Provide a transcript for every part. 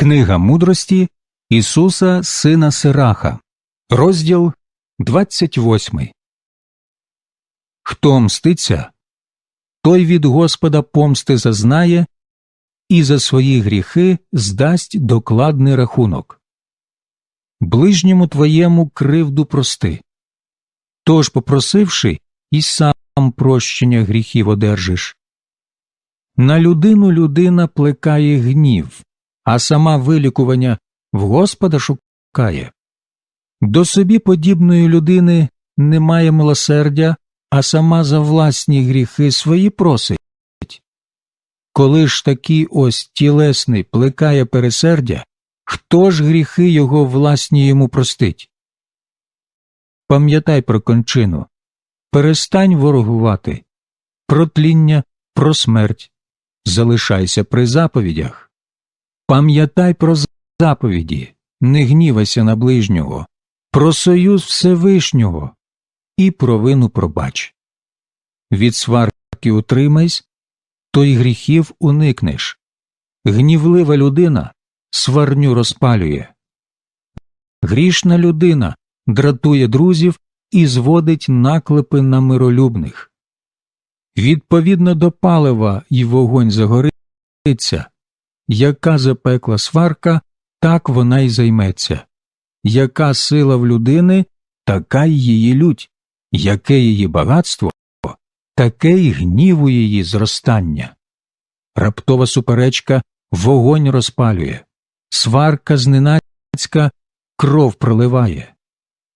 Книга мудрості Ісуса Сина Сираха, розділ 28. Хто мститься, той від Господа помсти зазнає і за свої гріхи здасть докладний рахунок. Ближньому твоєму кривду прости. Тож, попросивши, і сам прощення гріхів одержиш. На людину людина плекає гнів а сама вилікування в Господа шукає. До собі подібної людини немає милосердя, а сама за власні гріхи свої просить. Коли ж такий ось тілесний плекає пересердя, хто ж гріхи його власні йому простить? Пам'ятай про кончину, перестань ворогувати, про тління, про смерть, залишайся при заповідях. Пам'ятай про заповіді, не гнівайся на ближнього, про союз Всевишнього і про вину пробач. Від сварки утримайсь, то й гріхів уникнеш. Гнівлива людина сварню розпалює. Грішна людина дратує друзів і зводить наклепи на миролюбних. Відповідно до палива й вогонь загориться яка запекла сварка, так вона й займеться. Яка сила в людини, така й її лють, яке її багатство, таке й гніву її зростання. Раптова суперечка вогонь розпалює, сварка зненацька кров проливає.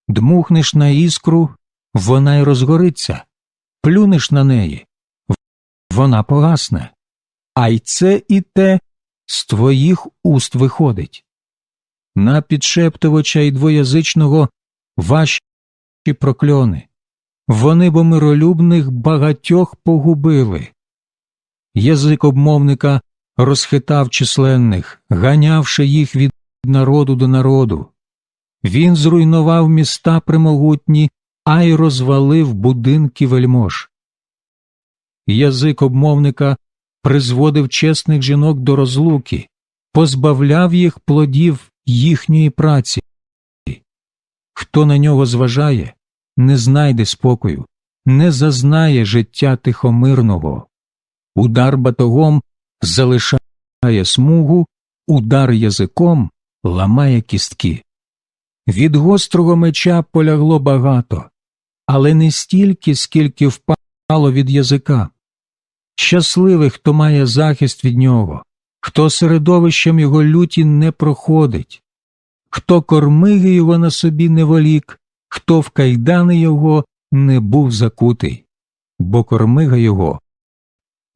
Дмухнеш на іскру, вона й розгориться, плюнеш на неї, вона погасне. А й це і те з твоїх уст виходить. На підшептувача й двоязичного ваші прокльони. Вони бо миролюбних багатьох погубили. Язик обмовника розхитав численних, ганявши їх від народу до народу. Він зруйнував міста примогутні, а й розвалив будинки вельмож. Язик обмовника призводив чесних жінок до розлуки, позбавляв їх плодів їхньої праці. Хто на нього зважає, не знайде спокою, не зазнає життя тихомирного. Удар батогом залишає смугу, удар язиком ламає кістки. Від гострого меча полягло багато, але не стільки, скільки впало від язика. Щасливий, хто має захист від нього, хто середовищем його люті не проходить, хто кормиги його на собі не волік, хто в кайдани його не був закутий, бо кормига його,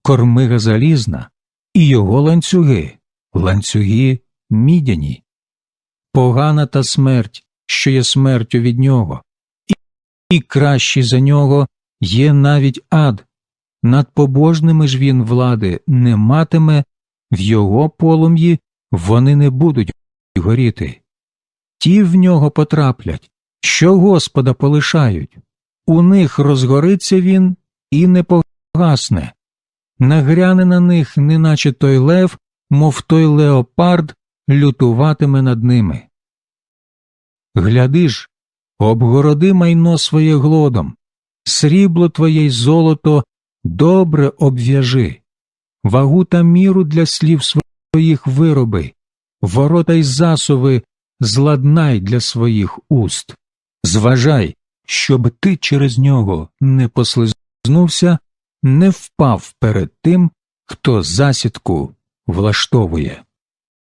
кормига залізна, і його ланцюги, ланцюги мідяні, погана та смерть, що є смертю від нього, і, кращий за нього є навіть ад. Над побожними ж він влади не матиме, в його полум'ї вони не будуть горіти. Ті в нього потраплять, що Господа полишають, у них розгориться він і не погасне, нагряне на них, неначе той лев, мов той леопард, лютуватиме над ними. Гляди ж, обгороди майно своє глодом, срібло твоє й золото добре обв'яжи, вагу та міру для слів своїх вироби, ворота й засови зладнай для своїх уст. Зважай, щоб ти через нього не послизнувся, не впав перед тим, хто засідку влаштовує.